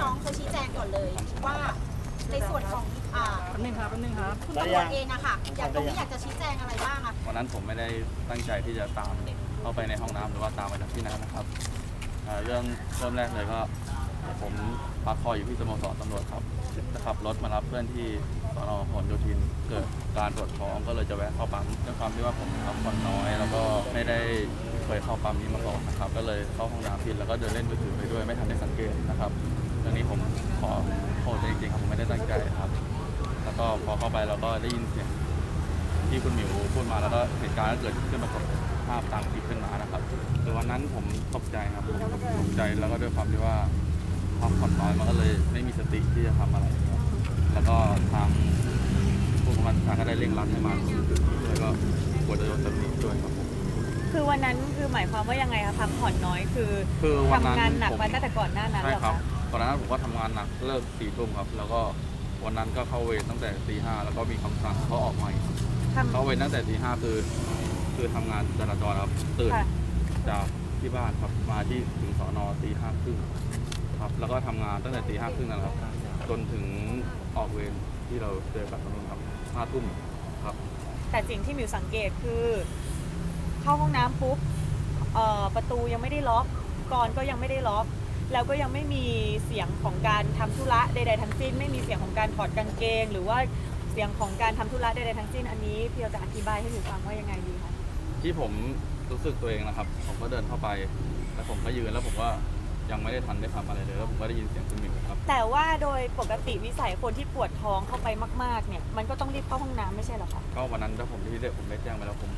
น้องเขาชี้แจงก่อนเลยว่าในส่วนของอ่าแป๊บนึงครับแป๊บนึงครับ คุณตำรวจเองอะค่ะอยากตรงนี้อยากจะชี้แจงอะไรบ้างอะวันนั้นผมไม่ได้ตั้งใจที่จะตามเข้าไปในห้องน้ำหรือว่าตามไปจากที่นั้นนะครับเอ่อเรื่องเริ่มแรกเลยก็ ผมพักคอยอยู่ที่สโมสรตำรวจครับจะขับรถมารับเพื่อนที่สนพหลโยธิน เกิดการปวดท้องก็เลยจะแวะเข้าปั๊มด้วยความที่ว่าผมพักผ่อนน้อย แล้วก็ไม่ได้เคยเข้าปั๊มนี้มาก่อนนะครับ ก็เลยเข้าห้องน้ำผิดแล้วก็เดินเล่นมือถือไปด้วยไม่ทันได้สังเกตนะครับ เรื่องนี้ผมขอโทษจริงๆครับผมไม่ได้ตั้งใจครับ แล้วก็พอเข้าไปเราก็ได้ยินเสียงที่คุณหมิวพูดมาแล้วก็เหตุการณ์ก็เกิดขึ้นปรากฏภาพตามคลิปขึ้นมานะครับคือวันนั้นผมตกใจครับผมตกใจแล้วก็ด้วยความที่ว่าพักผ่อนน้อยมันก็เลยไม่มีสติที่จะทำอะไรครับแล้วก็ทางผู้บังคับบัญชาก็ได้เร่งรัดให้มาถึงจุดนี้ด้วยก็กลัวจะโดนตำหนิด้วยครับผม คือวันนั้นคือหมายความว่ายังไงคะพักผ่อนน้อยคือคือวันนั้นทำงานหนักผม มาตั้งแต่ก่อนหน้านั้นใช่เหรอครับ คะต อนนั้นผมก็ทำงานหนักเลิกสี่ทุ่มครับ แล้วก็วันนั้นก็เข้าเวรตั้งแต่ตีห้าแล้วก็มีคำสั่งเขาออกมาอีกทำเข้าเวรตั้งแต่ตีห้าคือ คือทำงานจราจรครับตื่นค่ะจากที่บ้านครับมาที่ถึงสอนอตีห้าครึ่งครับ แล้วก็ทำงานตั้งแต่ตีห้าครึ่งนั่นแหละครับจนถึงออกเวรที่เราเจอกับตำรวจครับห้าทุ่มครับ แต่สิ่งที่หมิวสังเกตคือ เข้าห้องน้ำปุ๊บเอ่อประตูยังไม่ได้ล็อกกรอนก็ยังไม่ได้ล็อก แล้วก็ยังไม่มีเสียงของการทำธุระใดๆทั้งสิ้น ไม่มีเสียงของการถอดกางเกง หรือว่าเสียงของการทำธุระใดๆทั้งสิ้น อันนี้เพียวจะอธิบายให้หมิวฟังว่ายังไงดีคะที่ผมรู้สึกตัวเองนะครับ ผมก็เดินเข้าไป แล้วผมก็ยืนแล้วผมก็ยังไม่ได้ทันได้ทำอะไรเลยแล้วผมก็ได้ยินเสียงคุณหมิวครับ แต่ว่าโดยปกติวิสัยคนที่ปวดท้องเข้าไปมากๆเนี่ยมันก็ต้องรีบเข้าห้องน้ำไม่ใช่เหรอคะก็วันนั้นถ้าผมที่ได้ผมได้แจ้งไปแล้วผม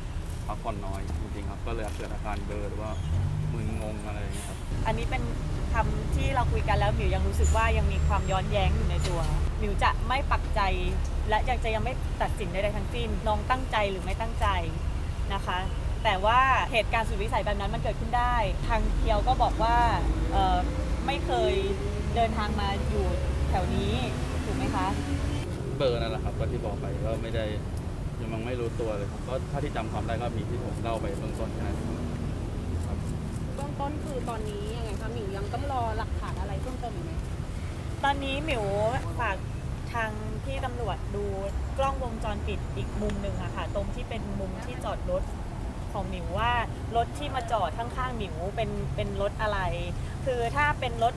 พักผ่อนน้อยจริงๆครับก็เลยเกิดอาการเบลอหรือว่า มึนงงอะไรอย่างเงี้ยครับ อันนี้เป็นคำที่เราคุยกันแล้วหมิวยังรู้สึกว่ายังมีความย้อนแย้งอยู่ในตัวหมิวจะไม่ปักใจ และยังจะยังไม่ตัดสินใดๆทั้งสิ้นน้องตั้งใจหรือไม่ตั้งใจนะคะ แต่ว่าเหตุการณ์สุดวิสัยแบบนั้นมันเกิดขึ้นได้ ทางเพียวก็บอกว่าเอ่อไม่เคยเดินทางมาอยู่แถวนี้ถูกไหมคะ เบอร์นั่นแหละครับก็ที่บอกไปก็ไม่ได้ยังไม่รู้ตัวเลยครับก็ถ้าที่จำความได้ก็มีที่ผมเล่าไปเบื้องต้นแค่นั้นครับเบื้อง ต้นคือตอนนี้ยังไงคะหมิวยังต้องรอหลักฐานอะไรเพิ่มเติมอีกไหมตอนนี้หมิวฝากทางที่ตำรวจดูกล้องวงจรปิดอีกมุมหนึ่งอะค่ะ ตรงที่เป็นมุมที่จอดรถของหมิวว่ารถที่มาจอดข้างๆหมิวเป็นเป็นรถอะไร คือถ้าเป็นรถ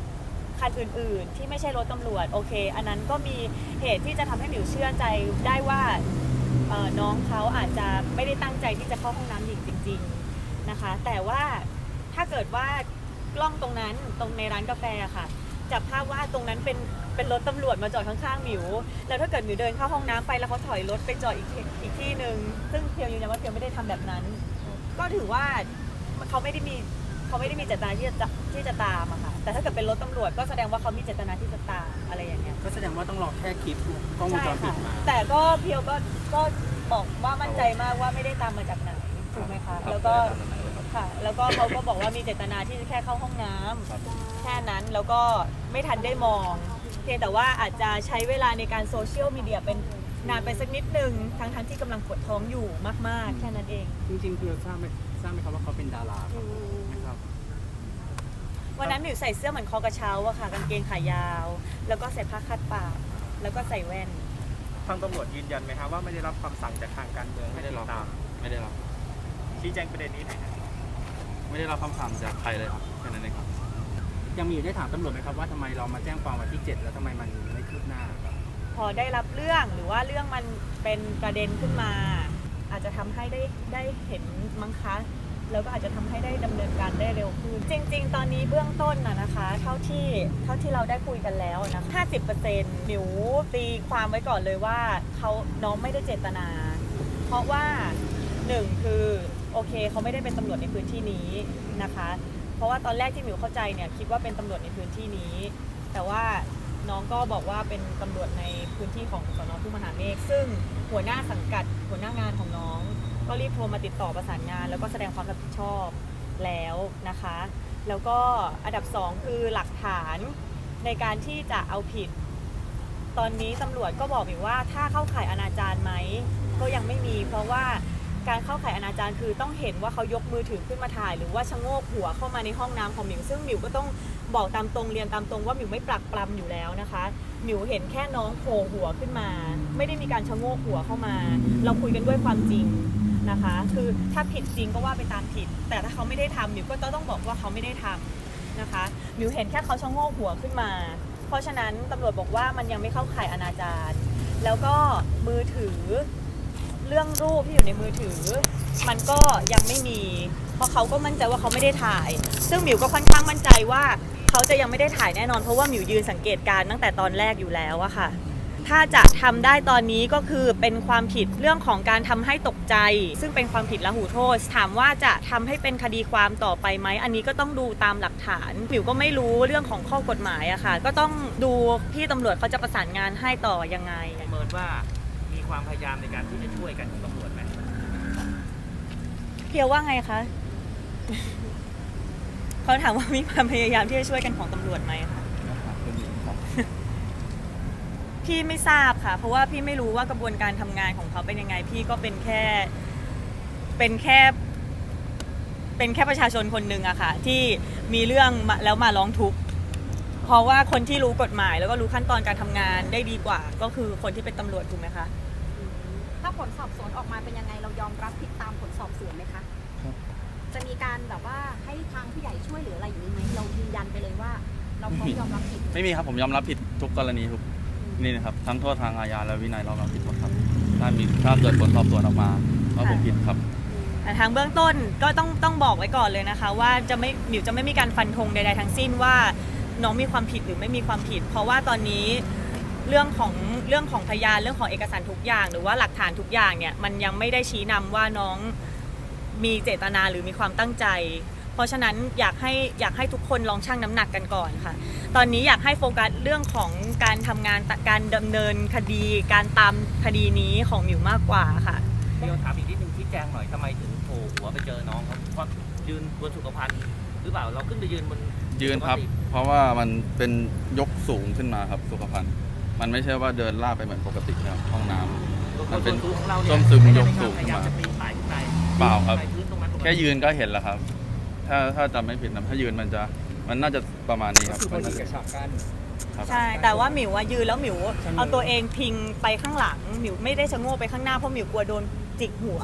คันอื่น ๆ ที่ไม่ใช่รถตำรวจโอเค อันนั้นก็มีเหตุที่จะทำให้หมิวเชื่อใจได้ว่าน้องเขาอาจจะไม่ได้ตั้งใจที่จะเข้าห้องน้ำหญิงจริง ๆนะคะ แต่ว่า ถ้าเกิดว่ากล้องตรงนั้นตรงในร้านกาแฟอะค่ะจับภาพว่าตรงนั้นเป็นเป็นรถตำรวจมาจอดข้างๆหมิว แล้วถ้าเกิดหมิวเดินเข้าห้องน้ำไปแล้วเขาถอยรถไปจอดอีกที่อีกที่หนึ่งซึ่งเพียวยืนยันว่าเพียวไม่ได้ทำแบบนั้น ก็ถือว่าเขาไม่ได้มีเขาไม่ได้มีเจตนาที่จะที่จะตามอะค่ะ แต่ถ้าเกิดเป็นรถตำรวจก็แสดงว่าเขามีเจตนาที่จะตามอะไรอย่างเงี้ย ก็แสดงว่าต้องรอแค่คลิปกล้องวงใช่จรปิค่ะดมาแต่ก็เพียวก็ก็บอกว่ามั่นใจมากว่าไม่ได้ตามมาจากไหนถูกไหมคะ แล้วก็ ค่ะ แล้วก็เขาก็บอกว่ามีเจตนาที่จะแค่เข้าห้องน้ำครับ แค่นั้นแล้วก็ไม่ทันได้มองเพียงแต่ว่าอาจจะใช้เวลาในการโซเชียลมีเดียเป็นนานไปสักนิดนึงทั้งทั้งๆที่กำลังปวดท้องอยู่มาก ๆ แค่นั้นเอง จริงๆเพียวทราบไหมทราบไหมครับว่าเขาเป็นดาราครับนะครับ วันนั้นหมิวใส่เสื้อเหมือนคอกระเช้าอะค่ะกางเกงขายาว แล้วก็ใส่ผ้าคาดปากแล้วก็ใส่แว่น ทางตำรวจยืนยันไหมครับว่าไม่ได้รับคำสั่งจากทางการเมืองให้ไม่ได้รับติตามไม่ได้รับชี้แจงประเด็นนี้หน่อยนะ ไม่ได้รับคำสั่งจากใครเลยครับแค่นั้นเองครับ ยังมีได้ถามตำรวจไหมครับว่าทำไมเรามาแจ้งความวันที่ 7 แล้วทำไมมันไม่คืบหน้าครับพอได้รับเรื่องหรือว่าเรื่องมันเป็นประเด็นขึ้นมา อาจจะทำให้ได้ได้เห็นมั้งคะ แล้วก็อาจจะทำให้ได้ดำเนินการได้เร็วขึ้น จริง ๆ ตอนนี้เบื้องต้นนะนะคะ เท่าที่เท่าที่เราได้คุยกันแล้วนะ50%หมิวตีความไว้ก่อนเลยว่าเขาน้องไม่ได้เจตนา เพราะว่าหนึ่งคือ โอเคเขาไม่ได้เป็นตำรวจในพื้นที่นี้นะคะ เพราะว่าตอนแรกที่หมิวเข้าใจเนี่ยคิดว่าเป็นตำรวจในพื้นที่นี้ แต่ว่าน้องก็บอกว่าเป็นตำรวจในพื้นที่ของสนทุ่งมหาเมฆซึ่งหัวหน้าสังกัดหัวหน้างานของน้อง ก็รีบโทรมาติดต่อประสานงาน แล้วก็แสดงความรับผิดชอบแล้วนะคะ แล้วก็อันดับสองคือหลักฐานในการที่จะเอาผิด ตอนนี้ตำรวจก็บอกอยู่ว่าถ้าเข้าข่ายอนาจารไหมก็ยังไม่มี เพราะว่า การเข้าข่ายอนาจารคือต้องเห็นว่าเขายกมือถือขึ้นมาถ่าย หรือว่าชะโงกหัวเข้ามาในห้องน้ำของหมิวซึ่งหมิวก็ต้องบอกตามตรงเรียนตามตรงว่าหมิวไม่ปลักปลำอยู่แล้วนะคะหมิวเห็นแค่น้องโผล่หัวขึ้นมา ไม่ได้มีการชะโงกหัวเข้ามา เราคุยกันด้วยความจริงนะคะ คือถ้าผิดจริงก็ว่าไปตามผิด แต่ถ้าเขาไม่ได้ทำหมิวก็ต้องบอกว่าเขาไม่ได้ทำนะคะหมิวเห็นแค่เขาชะโงกหัวขึ้นมา เพราะฉะนั้นตำรวจบอกว่ามันยังไม่เข้าข่ายอนาจารแล้วก็มือถือ เรื่องรูปที่อยู่ในมือถือ มันก็ยังไม่มี เพราะเขาก็มั่นใจว่าเขาไม่ได้ถ่าย ซึ่งหมิวก็ค่อนข้างมั่นใจว่าเขาจะยังไม่ได้ถ่ายแน่นอน เพราะว่าหมิวยืนสังเกตการตั้งแต่ตอนแรกอยู่แล้วอะค่ะ ถ้าจะทำได้ตอนนี้ก็คือเป็นความผิดเรื่องของการทำให้ตกใจ ซึ่งเป็นความผิดละหูโทษ ถามว่าจะทำให้เป็นคดีความต่อไปไหมอันนี้ก็ต้องดูตามหลักฐานหมิวก็ไม่รู้เรื่องของข้อกฎหมายอะค่ะ ก็ต้องดูพี่ตำรวจเขาจะประสานงานให้ต่อยังไงประเมินว่า ความพยายามในการที่จะช่วยกันของตำรวจไหมเพียวว่าไงคะ เขาถามว่ามีความพยายามที่จะช่วยกันของตำรวจไหมคะพี่ไม่ทราบค่ะ เพราะว่าพี่ไม่รู้ว่ากระบวนการทำงานของเขาเป็นยังไง พี่ก็เป็นแค่เป็นแค่เป็นแค่ประชาชนคนหนึ่งอะค่ะ ที่มีเรื่องมาแล้วมาร้องทุกข์เพราะว่าคนที่รู้กฎหมาย แล้วก็รู้ขั้นตอนการทำงานได้ดีกว่า ก็คือคนที่เป็นตำรวจถูกไหมคะ ถ้าผลสอบสวนออกมาเป็นยังไงเรายอมรับผิดตามผลสอบสวนไหมคะครับ จะมีการแบบว่าให้ทางผู้ใหญ่ช่วยหรืออะไรอย่างนี้ไหมเรายืนยันไปเลยว่า เราพร้อมยอมรับผิดไม่มีครับผมยอมรับผิดทุกกรณีทุกนี่นะครับทั้งโทษทางอาญาและวินัยเรารับผิดหมดครับ ถ้ามีถ้าเกิดผลสอบสวนออกมาว่าผมผิดครับแต่ทางเบื้องต้นก็ต้องต้องบอกไว้ก่อนเลยนะคะ ว่าจะไม่หมิวจะไม่มีการฟันธงใดๆทั้งสิ้นว่าน้องมีความผิดหรือไม่มีความผิด เพราะว่าตอนนี้ เรื่องของเรื่องของพยานเรื่องของเอกสารทุกอย่าง หรือว่าหลักฐานทุกอย่างเนี่ยมันยังไม่ได้ชี้นำว่าน้องมีเจตนาหรือมีความตั้งใจ เพราะฉะนั้นอยากให้อยากให้ทุกคนลองชั่งน้ำหนักกันก่อนค่ะ ตอนนี้อยากให้โฟกัสเรื่องของการทำงานการดำเนินคดี การตามคดีนี้ของหมิวมากกว่าค่ะ พี่โยถามอีกนิดนึงชี้แจงหน่อยทำไมถึงโผล่หัวไปเจอน้องเขาเพราะยืนบนสุขภัณฑ์หรือเปล่าเราขึ้นไปยืนบนยืนครับปกติเพราะว่ามันเป็นยกสูงขึ้นมาครับสุขภัณฑ์ มันไม่ใช่ว่าเดินลาดไปเหมือนปกตินะครับห้องน้ำ มันเป็นส่วของเราเนี่ยส้มซึมไได้ยกสูงพยายามขึ้นมาจะปีนป่ายขึ้นไปเปล่าครับไปพื้นตรงนั้นปกติแค่ยืนก็เห็นแล้วครับ ถ้าถ้าจำไม่ผิดนะถ้ายืนมันจะมันน่าจะประมาณนี้ก็ครับคือพมัอนดีน่าจะกับฉากกั้น ครับ ใช่ แต่ว่าหมิวอะยืนแล้วหมิว ชะโงก เอาตัวเองพิงไปข้างหลังหมิวไม่ได้ชะโงกไปข้างหน้าเพราะหมิวกลัวโดนจิกหัว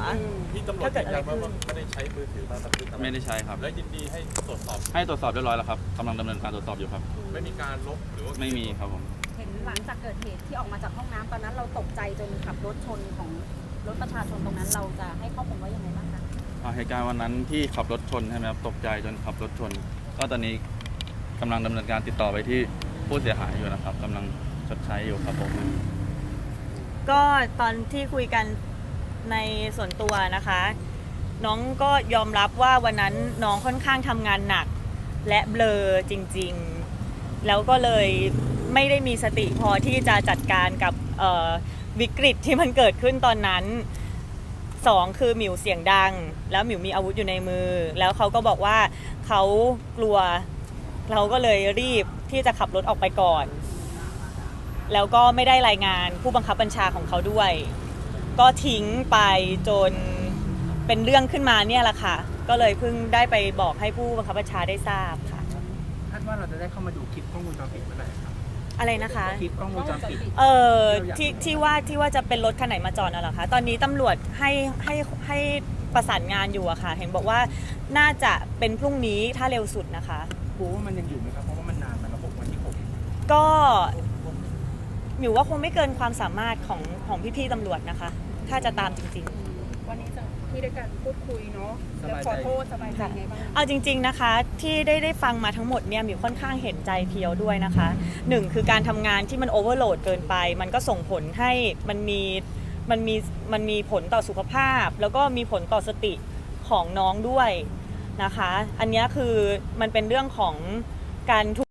ที่ตำรวจถ้าเกิดอะไรยืนยันว่าขึ้นไม่ได้ใช้มือถือมาบันทึกอะไรไม่ได้ใช้ครับ และยินดีให้ตรวจสอบให้ตรวจสอบเรียบร้อยแล้วครับกำลังดำเนินการตรวจสอบอยู่ครับ ไม่มีการลบหรือว่าไม่มีครับผมเห็นหลังจากเกิดเหตุที่ออกมาจากห้องน้ำตอนนั้นเราตกใจจนขับรถชนของรถประชาชนตรงนั้นเราจะให้ข้อมูลว่ายังไงบ้างคะอ่าเหตุการณ์วันนั้นที่ขับรถชนใช่ไหมครับตกใจจนขับรถชน ก็ตอนนี้กำลังดำเนินการติดต่อไปที่ผู้เสียหายอยู่นะครับกำลังชดใช้อยู่ครับผม ก็ตอนที่คุยกันในส่วนตัวนะคะ น้องก็ยอมรับว่าวันนั้นน้องค่อนข้างทำงานหนัก และเบลอจริงๆ แล้วก็เลย ไม่ได้มีสติพอที่จะจัดการกับวิกฤตที่มันเกิดขึ้นตอนนั้นสองคือหมิวเสียงดัง แล้วหมิวมีอาวุธอยู่ในมือ แล้วเขาก็บอกว่าเขากลัว เราก็เลยรีบที่จะขับรถออกไปก่อน แล้วก็ไม่ได้รายงานผู้บังคับบัญชาของเขาด้วย ก็ทิ้งไปจนเป็นเรื่องขึ้นมาเนี่ยแหละค่ะ ก็เลยเพิ่งได้ไปบอกให้ผู้บังคับบัญชาได้ทราบค่ะคาดว่าเราจะได้เข้ามาดูคลิปกล้องวงจรปิดเมื่อไหร่ครับ อะไรนะคะ คลิปกล้องวงจรปิด เออที่ที่ว่าที่ว่าจะเป็นรถคันไหนมาจอดน่ะเหรอคะ ตอนนี้ตำรวจให้ให้ให้ประสานงานอยู่อะค่ะ เห็นบอกว่าน่าจะเป็นพรุ่งนี้ถ้าเร็วสุดนะคะกูว่ามันยังอยู่ไหมครับ เพราะว่ามันนานมาแล้วหกวันที่หกก็หมิวว่าคงไม่เกินความสามารถของของพี่ๆตำรวจนะคะ ถ้าจะตามจริงๆ วันนี้จะ ที่ได้การพูดคุยเนาะสแล้วบายขอใจโทษสบายใจไงบ้างเอาจริง ๆนะคะที่ได้ได้ฟังมาทั้งหมดเนี่ยหมิวค่อนข้างเห็นใจเพียวด้วยนะคะหนึ่งคือการทำงานที่มันโอเวอร์โหลดเกินไป มันก็ส่งผลให้มันมีมันมีมันมีผลต่อสุขภาพ แล้วก็มีผลต่อสติของน้องด้วยนะคะ อันเนี้ยคือมันเป็นเรื่องของการถูก